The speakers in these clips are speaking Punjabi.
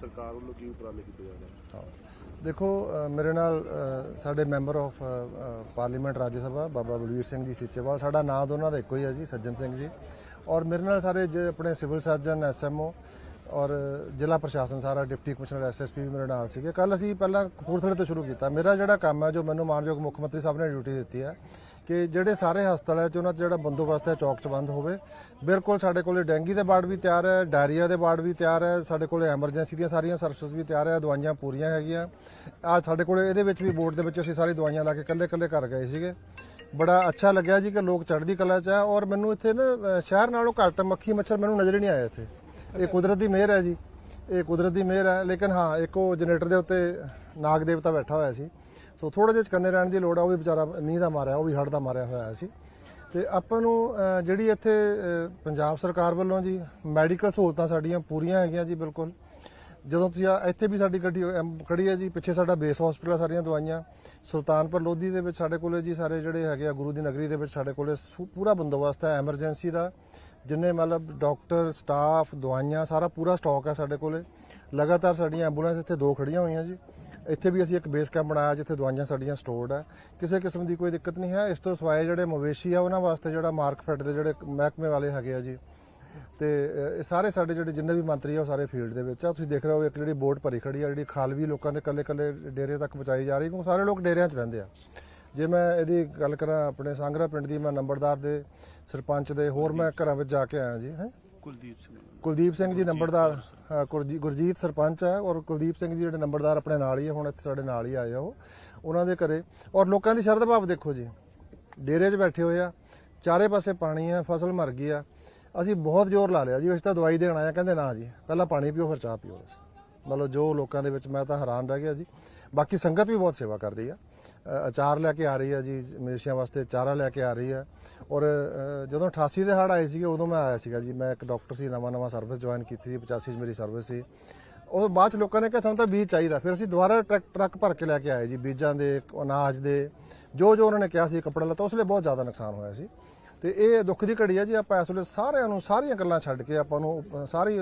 ਸਰਕਾਰ ਵੱਲੋਂ ਕੀ ਉਪਰਾਲੇ ਕੀਤੇ ਜਾ ਰਹੇ ਹਾਂ। ਦੇਖੋ ਅ, ਮੇਰੇ ਨਾਲ ਅ, ਸਾਡੇ member of parliament Rajya Sabha Baba Balbir Singh ji Seechewal. ਸਾਡਾ ਨਾਂ ਦੋਨਾਂ ਦਾ ਇੱਕੋ ਹੀ ਹੈ ਜੀ ਸੱਜਣ ਸਿੰਘ ਜੀ। ਔਰ ਮੇਰੇ ਨਾਲ ਸਾਰੇ ਜੇ ਆਪਣੇ ਸਿਵਲ ਸਰਜਨ ਐਸਐਮਓ ਔਰ ਜ਼ਿਲ੍ਹਾ ਪ੍ਰਸ਼ਾਸਨ ਸਾਰਾ ਡਿਪਟੀ ਕਮਿਸ਼ਨਰ ਐਸਐਸਪੀ ਵੀ ਮੇਰੇ ਨਾਲ ਸੀਗੇ। ਕੱਲ ਅਸੀਂ ਪਹਿਲਾਂ ਕਪੂਰਥਲੇ ਤੋਂ ਸ਼ੁਰੂ ਕੀਤਾ। ਮੇਰਾ ਜਿਹੜਾ ਕੰਮ ਹੈ, ਜੋ ਮੈਨੂੰ ਮਾਨਯੋਗ ਮੁੱਖ ਮੰਤਰੀ ਸਾਹਿਬ ਨੇ ਡਿਊਟੀ ਦਿੱਤੀ ਹੈ, ਕਿ ਜਿਹੜੇ ਸਾਰੇ ਹਸਪਤਾਲਾਂ 'ਚ ਉਹਨਾਂ 'ਚ ਜਿਹੜਾ ਬੰਦੋਬਸਤ ਹੈ, ਚੌਕ 'ਚ ਬੰਦ ਹੋਵੇ। ਬਿਲਕੁਲ ਸਾਡੇ ਕੋਲੇ ਡੈਂਗੀ ਦੇ ਵਾਰਡ ਵੀ ਤਿਆਰ ਹੈ, ਡਾਇਰੀਆ ਦੇ ਵਾਰਡ ਵੀ ਤਿਆਰ ਹੈ, ਸਾਡੇ ਕੋਲੇ ਐਮਰਜੈਂਸੀ ਦੀਆਂ ਸਾਰੀਆਂ ਸਰਵਿਸਿਜ਼ ਵੀ ਤਿਆਰ ਹੈ, ਦਵਾਈਆਂ ਪੂਰੀਆਂ ਹੈਗੀਆਂ। ਆ ਸਾਡੇ ਕੋਲੇ ਇਹਦੇ ਵਿੱਚ ਵੀ ਬੋਰਡ ਦੇ ਵਿੱਚ ਅਸੀਂ ਸਾਰੀ ਦਵਾਈਆਂ ਲਾ ਕੇ ਕੱਲੇ-ਕੱਲੇ ਘਰ ਗਏ ਸੀਗੇ। ਬੜਾ ਅੱਛਾ ਲੱਗਿਆ ਜੀ ਕਿ ਲੋਕ ਚੜ੍ਹਦੀ ਕਲਾ 'ਚ ਆ ਔਰ ਮੈਨੂੰ ਇੱਥੇ ਨਾ ਸ਼ਹਿਰ ਨਾਲੋਂ ਘੱਟ ਮੱਖੀ ਮੱਛਰ ਮੈਨੂੰ ਨਜ਼ਰ ਹੀ ਨਹੀਂ ਆਇਆ ਇੱਥੇ। ਇਹ ਕੁਦਰਤ ਦੀ ਮਿਹਰ ਹੈ ਜੀ। ਇਹ ਕੁਦਰਤ ਦੀ ਮਿਹਰ ਹੈ। ਲੇਕਿਨ ਹਾਂ ਇੱਕ ਉਹ ਜਨਰੇਟਰ ਦੇ ਉੱਤੇ ਨਾਗ ਦੇਵਤਾ ਬੈਠਾ ਹੋਇਆ ਸੀ। ਸੋ ਥੋੜਾ ਜਿਹਾ ਚਕੰਨੇ ਰਹਿਣ ਦੀ ਲੋੜ ਆ ਉਹ ਵੀ ਵਿਚਾਰਾ ਮੀਂਹ ਦਾ ਮਾਰਿਆ ਉਹ ਵੀ ਹੜ੍ਹ ਦਾ ਮਾਰਿਆ ਹੋਇਆ ਸੀ। ਤੇ ਆਪਾਂ ਨੂੰ ਜਿਹੜੀ ਇੱਥੇ ਪੰਜਾਬ ਸਰਕਾਰ ਵੱਲੋਂ ਜੀ ਮੈਡੀਕਲ ਸਹੂਲਤਾਂ ਸਾਡੀਆਂ ਪੂਰੀਆਂ ਹੈਗੀਆਂ ਜੀ ਬਿਲਕੁਲ। ਜਦੋਂ ਤੁਸੀਂ ਆ ਇੱਥੇ ਵੀ ਸਾਡੀ ਗੱਡੀ ਐਮ, ਖੜੀ ਹੈ ਜੀ ਪਿੱਛੇ ਸਾਡਾ ਬੇਸ ਹਸਪੀਟਲ ਆ ਸਾਰੀਆਂ ਦਵਾਈਆਂ। ਸੁਲਤਾਨਪੁਰ ਲੋਧੀ ਦੇ ਵਿੱਚ ਸਾਡੇ ਕੋਲੇ ਜੀ ਸਾਰੇ ਜਿਹੜੇ ਹੈਗੇ ਆ ਗੁਰੂ ਦੀ ਨਗਰੀ ਦੇ ਵਿੱਚ ਸਾਡੇ ਕੋਲੇ ਸੂ- ਪੂਰਾ ਬੰਦੋਬਸਤ ਹੈ ਐਮਰਜੈਂਸੀ ਦਾ। ਜਿੰਨੇ ਮਤਲਬ ਡਾਕਟਰ ਸਟਾਫ ਦਵਾਈਆਂ ਸਾਰਾ ਪੂਰਾ ਸਟਾਕ ਹੈ ਸਾਡੇ ਕੋਲੇ। ਲਗਾਤਾਰ ਸਾਡੀਆਂ ਐਂਬੂਲੈਂਸ ਇੱਥੇ ਦੋ ਖੜੀਆਂ ਹੋਈਆਂ ਜੀ। ਇੱਥੇ ਵੀ ਅਸੀਂ ਇੱਕ ਬੇਸ ਕੈਂਪ ਬਣਾਇਆ ਜਿੱਥੇ ਦਵਾਈਆਂ ਸਾਡੀਆਂ ਸਟੋਰਡ ਹੈ। ਕਿਸੇ ਕਿਸਮ ਦੀ ਕੋਈ ਦਿੱਕਤ ਨਹੀਂ ਹੈ। ਇਸ ਤੋਂ ਸਿਵਾਏ ਜਿਹੜੇ ਮਵੇਸ਼ੀ ਆ ਉਹਨਾਂ ਵਾਸਤੇ ਜਿਹੜਾ ਮਾਰਕਫੈਟ ਦੇ ਜਿਹੜੇ ਮਹਿਕਮੇ ਵਾਲੇ ਹੈਗੇ ਆ ਜੀ ਤੇ ਇਹ ਸਾਰੇ ਸਾਡੇ ਜਿਹੜੇ ਜਿੰਨੇ ਵੀ ਮੰਤਰੀ ਆ ਉਹ ਸਾਰੇ ਫੀਲਡ ਦੇ ਵਿੱਚ ਆ। ਤੁਸੀਂ ਦੇਖ ਰਹੇ ਹੋ ਇੱਕ ਜਿਹੜੀ ਬੋਟ ਭਰੀ ਖੜੀ ਆ ਜਿਹੜੀ ਖਾਲ ਵੀ ਲੋਕਾਂ ਦੇ ਕੱਲੇ ਕੱਲੇ ਡੇਰੇ ਤੱਕ ਪਹੁੰਚਾਈ ਜਾ ਰਹੀ ਕਿਉਂਕਿ ਸਾਰੇ ਲੋਕ ਡੇਰਿਆਂ 'ਚ ਰਹਿੰਦੇ ਆ। ਜੇ ਮੈਂ ਇਹਦੀ ਗੱਲ ਕਰਾਂ ਆਪਣੇ ਸੰਗਰਾ ਪਿੰਡ ਦੀ ਮੈਂ ਨੰਬਰਦਾਰ ਦੇ ਸਰਪੰਚ ਦੇ ਹੋਰ ਮੈਂ ਘਰਾਂ ਵਿੱਚ ਜਾ ਕੇ ਆਇਆ ਜੀ ਹੈ? ਕੁਲਦੀਪ ਸਿੰਘ ਕੁਲਦੀਪ ਸਿੰਘ ਜੀ ਨੰਬਰਦਾਰ ਗੁਰਜੀਤ ਸਰਪੰਚ ਹੈ ਔਰ ਕੁਲਦੀਪ ਸਿੰਘ ਜੀ ਜਿਹੜੇ ਨੰਬਰਦਾਰ ਆਪਣੇ ਨਾਲ ਹੀ ਆ ਹੁਣ ਇੱਥੇ ਸਾਡੇ ਨਾਲ ਹੀ ਆਏ ਆ ਉਹ। ਉਹਨਾਂ ਦੇ ਘਰੇ ਔਰ ਲੋਕਾਂ ਦੀ ਸ਼ਰਧ ਭਾਵ ਦੇਖੋ ਜੀ ਡੇਰੇ 'ਚ ਬੈਠੇ ਹੋਏ ਆ ਚਾਰੇ ਪਾਸੇ ਪਾਣੀ ਆ ਫਸਲ ਮਰ ਗਈ ਆ ਅਸੀਂ ਬਹੁਤ ਜ਼ੋਰ ਲਾ ਲਿਆ ਜੀ, ਅਸੀਂ ਤਾਂ ਦਵਾਈ ਦੇਣ ਆਇਆ ਕਹਿੰਦੇ ਨਾ ਜੀ, ਪਹਿਲਾਂ ਪਾਣੀ ਪੀਓ, ਫਿਰ ਚਾਹ ਪੀਓ। ਮਤਲਬ ਜੋ ਲੋਕਾਂ ਦੇ ਵਿੱਚ ਮੈਂ ਤਾਂ ਹੈਰਾਨ ਰਹਿ ਗਿਆ ਜੀ। ਬਾਕੀ ਸੰਗਤ ਵੀ ਬਹੁਤ ਸੇਵਾ ਕਰ ਰਹੀ ਆ ਅਚਾਰ ਲੈ ਕੇ ਆ ਰਹੀ ਆ ਜੀ ਮਵੇਸ਼ੀਆਂ ਵਾਸਤੇ ਚਾਰਾ ਲੈ ਕੇ ਆ ਰਹੀ ਆ। ਔਰ ਜਦੋਂ 88 ਦੇ ਹੜ੍ਹ ਆਏ ਸੀਗੇ, ਉਦੋਂ ਮੈਂ ਆਇਆ ਸੀਗਾ ਜੀ। ਮੈਂ ਇੱਕ ਡਾਕਟਰ ਸੀ ਨਵਾਂ ਨਵਾਂ ਸਰਵਿਸ ਜੁਆਇਨ ਕੀਤੀ ਸੀ 85 ਚ ਮੇਰੀ ਸਰਵਿਸ ਸੀ। ਉਹ ਬਾਅਦ ਚ ਲੋਕਾਂ ਨੇ ਕਿਹਾ, ਸਾਨੂੰ ਤਾਂ ਬੀਜ ਚਾਹੀਦਾ। ਫਿਰ ਅਸੀਂ ਦੁਬਾਰਾ ਟਰੱਕ ਟਰੱਕ ਭਰ ਕੇ ਲੈ ਕੇ ਆਏ ਜੀ, ਬੀਜਾਂ ਦੇ, ਅਨਾਜ ਦੇ। ਜੋ ਜੋ ਉਹਨਾਂ ਨੇ ਕਿਹਾ ਸੀ, ਕੱਪੜਾ ਲੱਤਾ, ਉਸ ਲਈ ਬਹੁਤ ਜ਼ਿਆਦਾ ਨੁਕਸਾਨ ਹੋਇਆ ਸੀ। ਤੇ ਇਹ ਦੁੱਖ ਦੀ ਘੜੀ ਹੈ ਜੀ, ਆਪਾਂ ਇਸ ਵੇਲੇ ਸਾਰਿਆਂ ਨੂੰ ਸਾਰੀਆਂ ਗੱਲਾਂ ਛੱਡ ਕੇ ਆਪਾਂ ਨੂੰ ਸਾਰੀ,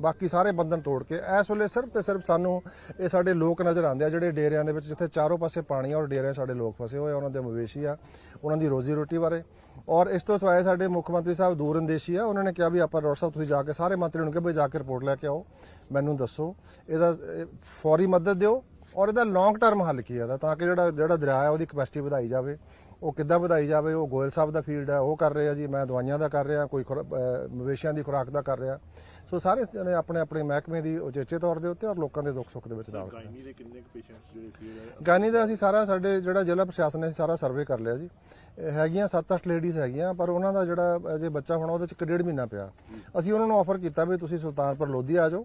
ਬਾਕੀ ਸਾਰੇ ਬੰਧਨ ਤੋੜ ਕੇ, ਇਸ ਵੇਲੇ ਸਿਰਫ ਤੇ ਸਿਰਫ ਸਾਨੂੰ ਇਹ ਸਾਡੇ ਲੋਕ ਨਜ਼ਰ ਆਉਂਦੇ ਆ, ਜਿਹੜੇ ਡੇਰਿਆਂ ਦੇ ਵਿੱਚ, ਜਿੱਥੇ ਚਾਰੋਂ ਪਾਸੇ ਪਾਣੀ ਆ ਔਰ ਡੇਰਿਆਂ ਸਾਡੇ ਲੋਕ ਫਸੇ ਹੋਏ ਆ, ਉਹਨਾਂ ਦੇ ਮਵੇਸ਼ੀ ਆ, ਉਹਨਾਂ ਦੀ ਰੋਜ਼ੀ ਰੋਟੀ ਬਾਰੇ। ਔਰ ਇਸ ਤੋਂ ਸਿਵਾਏ ਸਾਡੇ ਮੁੱਖ ਮੰਤਰੀ ਸਾਹਿਬ ਦੂਰ ਅੰਦੇਸ਼ੀ ਆ, ਉਹਨਾਂ ਨੇ ਕਿਹਾ ਵੀ ਆਪਾਂ ਡਾਕਟਰ ਸਾਹਿਬ ਤੁਸੀਂ ਜਾ ਕੇ, ਸਾਰੇ ਮੰਤਰੀ ਨੂੰ ਕਿਹਾ ਵੀ ਜਾ ਕੇ ਰਿਪੋਰਟ ਲੈ ਕੇ ਆਓ, ਮੈਨੂੰ ਦੱਸੋ, ਇਹਦਾ ਫੌਰੀ ਮਦਦ ਦਿਓ ਔਰ ਇਹਦਾ ਲੌਂਗ ਟਰਮ ਹੱਲ ਕੀ ਹੈ ਤਾਂ ਕਿ ਜਿਹੜਾ ਜਿਹੜਾ ਦਰਿਆ ਹੈ ਉਹਦੀ ਕਪੈਸਿਟੀ ਵਧਾਈ ਜਾਵੇ। ਉਹ ਕਿੱਦਾਂ ਵਧਾਈ ਜਾਵੇ? ਉਹ ਗੋਇਲ ਸਾਹਿਬ ਦਾ ਫੀਲਡ ਹੈ ਉਹ ਕਰ ਰਹੇ ਆ ਜੀ ਮੈਂ ਦਵਾਈਆਂ ਦਾ ਕਰ ਰਿਹਾ ਕੋਈ ਮਵੇਸ਼ੀਆਂ ਦੀ ਖੁਰਾਕ ਦਾ ਕਰ ਰਿਹਾ। ਸੋ ਸਾਰੇ ਜਣੇ ਆਪਣੇ ਆਪਣੇ ਮਹਿਕਮੇ ਦੀ ਉਚੇਚੇ ਤੌਰ ਦੇ ਉੱਤੇ ਔਰ ਲੋਕਾਂ ਦੇ ਦੁੱਖ ਸੁੱਖ ਦੇ ਵਿੱਚ ਨਾਲ। ਗਾਇਨੀ ਦੇ ਕਿੰਨੇ ਕੁ ਪੇਸ਼ੈਂਟਸ ਜਿਹੜੇ ਸੀ ਗਾਨੀ ਦਾ ਅਸੀਂ ਸਾਰਾ ਸਾਡੇ ਜਿਹੜਾ ਜ਼ਿਲ੍ਹਾ ਪ੍ਰਸ਼ਾਸਨ ਨੇ ਸਾਰਾ ਸਰਵੇ ਕਰ ਲਿਆ ਜੀ। ਹੈਗੀਆਂ 7-8 ਲੇਡੀਜ਼ ਹੈਗੀਆਂ ਪਰ ਉਹਨਾਂ ਦਾ ਜਿਹੜਾ ਜੇ ਬੱਚਾ ਹੋਣਾ ਉਹਦੇ ਚ ਇੱਕ ਡੇਢ ਮਹੀਨਾ ਪਿਆ। ਅਸੀਂ ਉਹਨਾਂ ਨੂੰ ਆਫਰ ਕੀਤਾ ਵੀ ਤੁਸੀਂ ਸੁਲਤਾਨਪੁਰ ਲੋਧੀ ਆ ਜਾਓ।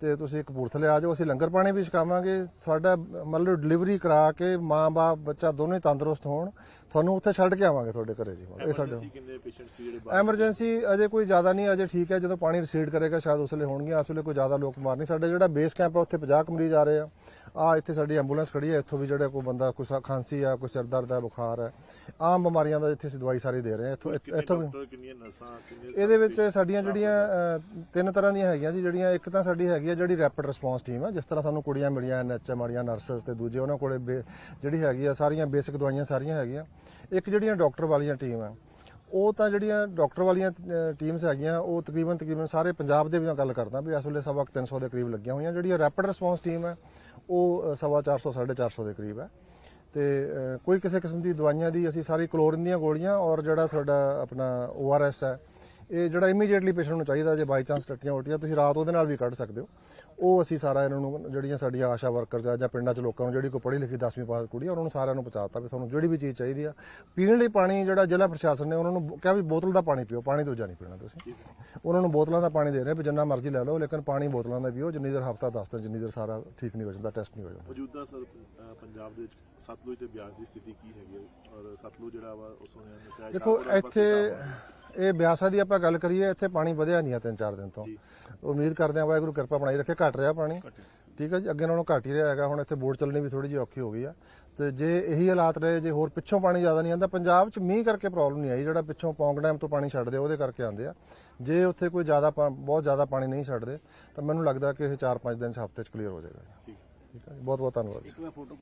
ਤੇ ਤੁਸੀਂ ਕਪੂਰਥਲੇ ਆ ਜਾਓ, ਅਸੀਂ ਲੰਗਰ ਪਾਣੀ ਵੀ ਛਕਾਵਾਂਗੇ। ਸਾਡਾ ਮਤਲਬ ਡਿਲੀਵਰੀ ਕਰਾ ਕੇ ਮਾਂ-ਬਾਪ, ਬੱਚਾ ਦੋਨੋਂ ਹੀ ਤੰਦਰੁਸਤ ਹੋਣ। ਤੁਹਾਨੂੰ ਉੱਥੇ ਛੱਡ ਕੇ ਆਵਾਂਗੇ ਤੁਹਾਡੇ ਘਰੇ ਜੀ ਇਹ ਸਾਡੇ ਕਿੰਨੇ ਸੀ ਜਿਹੜੇ ਐਮਰਜੈਂਸੀ ਅਜੇ ਕੋਈ ਜ਼ਿਆਦਾ ਨਹੀਂ ਅਜੇ ਠੀਕ ਹੈ ਜਦੋਂ ਪਾਣੀ ਰਿਸੀਡ ਕਰੇਗਾ ਸ਼ਾਇਦ ਉਸ ਵੇਲੇ ਹੋਣਗੀਆਂ ਇਸ ਵੇਲੇ ਕੋਈ ਜ਼ਿਆਦਾ ਲੋਕ ਮਾਰ ਨਹੀਂ। ਸਾਡੇ ਜਿਹੜਾ ਬੇਸ ਕੈਂਪ ਹੈ ਉੱਥੇ 50 ਕੁ ਮਰੀਜ਼ ਆ ਰਹੇ ਆ। ਆ ਇੱਥੇ ਸਾਡੀ ਐਂਬੂਲੈਂਸ ਖੜੀ ਹੈ ਇੱਥੋਂ ਵੀ ਜਿਹੜਾ ਕੋਈ ਬੰਦਾ ਕੋਈ ਖਾਂਸੀ ਆ ਕੋਈ ਸਿਰ ਦਰਦ ਹੈ ਬੁਖਾਰ ਹੈ ਆਮ ਬਿਮਾਰੀਆਂ ਦਾ ਇੱਥੇ ਅਸੀਂ ਦਵਾਈ ਸਾਰੀ ਦੇ ਰਹੇ ਹਾਂ। ਇੱਥੋਂ ਇੱਥੋਂ ਇਹਦੇ ਵਿੱਚ ਸਾਡੀਆਂ ਜਿਹੜੀਆਂ ਤਿੰਨ ਤਰ੍ਹਾਂ ਦੀਆਂ ਹੈਗੀਆਂ ਜੀ ਜਿਹੜੀਆਂ ਇੱਕ ਤਾਂ ਸਾਡੀ ਹੈਗੀ ਆ ਜਿਹੜੀ ਰੈਪਿਡ ਰਿਸਪੌਂਸ ਟੀਮ ਆ ਜਿਸ ਤਰ੍ਹਾਂ ਸਾਨੂੰ ਕੁੜੀਆਂ ਮਿਲੀਆਂ ਐਨਐਚਐਮ ਵਾਲੀਆਂ ਨਰਸਸ ਤੇ ਦੂਜੇ ਉਹਨਾਂ ਕੋਲੇ ਜਿਹੜੀ ਹੈਗੀ ਆ ਸਾਰੀਆਂ ਬੇਸਿਕ ਦਵਾਈਆਂ ਸਾਰੀਆਂ ਹੈਗੀਆਂ। ਇੱਕ ਜਿਹੜੀਆਂ ਡਾਕਟਰ ਵਾਲੀਆਂ ਟੀਮ ਆ ਉਹ ਤਾਂ ਜਿਹੜੀਆਂ ਡਾਕਟਰ ਵਾਲੀਆਂ ਟੀਮਸ ਹੈਗੀਆਂ ਉਹ ਤਕਰੀਬਨ ਤਕਰੀਬਨ ਸਾਰੇ ਪੰਜਾਬ ਦੇ ਵੀ ਮੈਂ ਗੱਲ ਕਰਦਾ ਵੀ ਇਸ ਵੇਲੇ ਸਵਾ ਕੁ 300 ਦੇ ਕਰੀਬ ਲੱਗੀਆਂ ਹੋਈਆਂ ਜਿਹੜੀਆਂ ਰੈਪਿਡ ਰਿਸਪੌਂਸ ਟੀਮ ਹੈ ਉਹ ਅ, ਸਵਾ 400 450 ਦੇ ਕਰੀਬ ਹੈ ਤੇ ਕੋਈ ਕਿਸੇ ਕਿਸਮ ਦੀ ਦਵਾਈਆਂ ਦੀ ਅਸੀਂ ਸਾਰੀ ਕਲੋਰਿਨ ਦੀਆਂ ਗੋਲੀਆਂ ਔਰ ਜਿਹੜਾ ਤੁਹਾਡਾ ਆਪਣਾ ORS ਹੈ ਇਹ ਜਿਹੜਾ ਇਮੀਡੀਏਟਲੀ ਪੇਸ਼ੈਂਟ ਨੂੰ ਚਾਹੀਦਾ ਜੇ ਬਾਈ ਚਾਂਸ ਟੱਟੀਆਂ ਉਲਟੀਆਂ, ਤੁਸੀਂ ਰਾਤ ਉਹਦੇ ਨਾਲ ਵੀ ਕੱਢ ਸਕਦੇ ਹੋ। ਉਹ ਅਸੀਂ ਸਾਰਾ ਇਹਨਾਂ ਨੂੰ, ਜਿਹੜੀਆਂ ਸਾਡੀਆਂ ਆਸ਼ਾ ਵਰਕਰਸ ਆ ਜਾਂ ਪਿੰਡਾਂ 'ਚ ਲੋਕਾਂ ਨੂੰ ਜਿਹੜੀ ਕੋਈ ਪੜ੍ਹੀ ਲਿਖੀ 10ਵੀਂ ਪਾਸ ਕੁੜੀ ਆ, ਉਹਨਾਂ ਨੂੰ ਸਾਰਿਆਂ ਨੂੰ ਪਹੁੰਚਾਤਾ ਵੀ ਤੁਹਾਨੂੰ ਜਿਹੜੀ ਵੀ ਚੀਜ਼ ਚਾਹੀਦੀ ਆ। ਪੀਣ ਲਈ ਪਾਣੀ ਜਿਹੜਾ ਜ਼ਿਲ੍ਹਾ ਪ੍ਰਸ਼ਾਸਨ ਨੇ ਉਹਨਾਂ ਨੂੰ ਕਿਹਾ ਵੀ ਬੋਤਲ ਦਾ ਪਾਣੀ ਪੀਓ, ਪਾਣੀ ਦੂਜਾ ਨਹੀਂ ਪੀਣਾ ਤੁਸੀਂ। ਉਹਨਾਂ ਨੂੰ ਬੋਤਲਾਂ ਦਾ ਪਾਣੀ ਦੇ ਰਹੇ ਵੀ ਜਿੰਨਾ ਮਰਜ਼ੀ ਲੈ ਲਓ, ਲੇਕਿਨ ਪਾਣੀ ਬੋਤਲਾਂ ਦਾ ਪੀਓ, ਜਿੰਨੀ ਦੇਰ ਹਫਤਾ 10 ਦਿਨ, ਜਿੰਨੀ ਦੇਰ ਸਾਰਾ ਠੀਕ ਨਹੀਂ ਹੋ ਜਾਂਦਾ ਟੈਸਟ ਨਹੀਂ ਹੋ ਜਾਂਦਾ। ਮੌਜੂਦਾ ਸਰ ਪੰਜਾਬ ਦੇ ਵਿੱਚ ਸਤਲੁਜ ਤੇ ਬਿਆਸ ਦੀ ਸਥਿਤੀ ਕੀ ਹੈਗੀ ਹੈ? ਔਰ ਸਤਲੁਜ ਜਿਹੜਾ ਵਾ ਉਸ ਨੇ ਕਿਹਾ ਦੇਖੋ ਇੱਥੇ ਇਹ ਬਿਆਸਾ ਦੀ ਆਪਾਂ ਗੱਲ ਕਰੀਏ ਇੱਥੇ ਪਾਣੀ ਵਧਿਆ ਨਹੀਂ ਆ ਤਿੰਨ ਚਾਰ ਦਿਨ ਤੋਂ। ਉਮੀਦ ਕਰਦੇ ਆ ਵਾਹਿਗੁਰੂ ਕਿਰਪਾ ਬਣਾਈ ਰੱਖੇ ਘਟ ਰਿਹਾ ਪਾਣੀ। ਠੀਕ ਹੈ ਜੀ ਅੱਗੇ ਨਾਲੋਂ ਘੱਟ ਹੀ ਰਿਹਾ ਹੈਗਾ ਹੁਣ ਇੱਥੇ ਬੋਟ ਚੱਲਣੀ ਵੀ ਥੋੜੀ ਜਿਹੀ ਔਖੀ ਹੋ ਗਈ ਆ। ਤੇ ਜੇ ਇਹੀ ਹਾਲਾਤ ਰਹੇ ਜੇ ਹੋਰ ਪਿੱਛੋਂ ਪਾਣੀ ਜ਼ਿਆਦਾ ਨਹੀਂ ਆਉਂਦਾ ਪੰਜਾਬ 'ਚ ਮੀਂਹ ਕਰਕੇ ਪ੍ਰੋਬਲਮ ਨਹੀਂ ਆਈ ਜਿਹੜਾ ਪਿੱਛੋਂ ਪੌਂਗ ਡੈਮ ਤੋਂ ਪਾਣੀ ਛੱਡਦੇ ਆ, ਉਹਦੇ ਕਰਕੇ ਆਉਂਦੇ ਆ। ਜੇ ਉੱਥੇ ਕੋਈ ਜ਼ਿਆਦਾ ਬਹੁਤ ਜ਼ਿਆਦਾ ਪਾਣੀ ਨਹੀਂ ਛੱਡਦੇ ਤਾਂ ਮੈਨੂੰ ਲੱਗਦਾ ਕਿ ਇਹ 4-5 ਦਿਨ 'ਚ ਹਫ਼ਤੇ 'ਚ ਕਲੀਅਰ ਹੋ ਜਾਏਗਾ ਠੀਕ ਹੈ। ਜੀ ਬਹੁਤ ਬਹੁਤ ਧੰਨਵਾਦ ਫੋਟੋ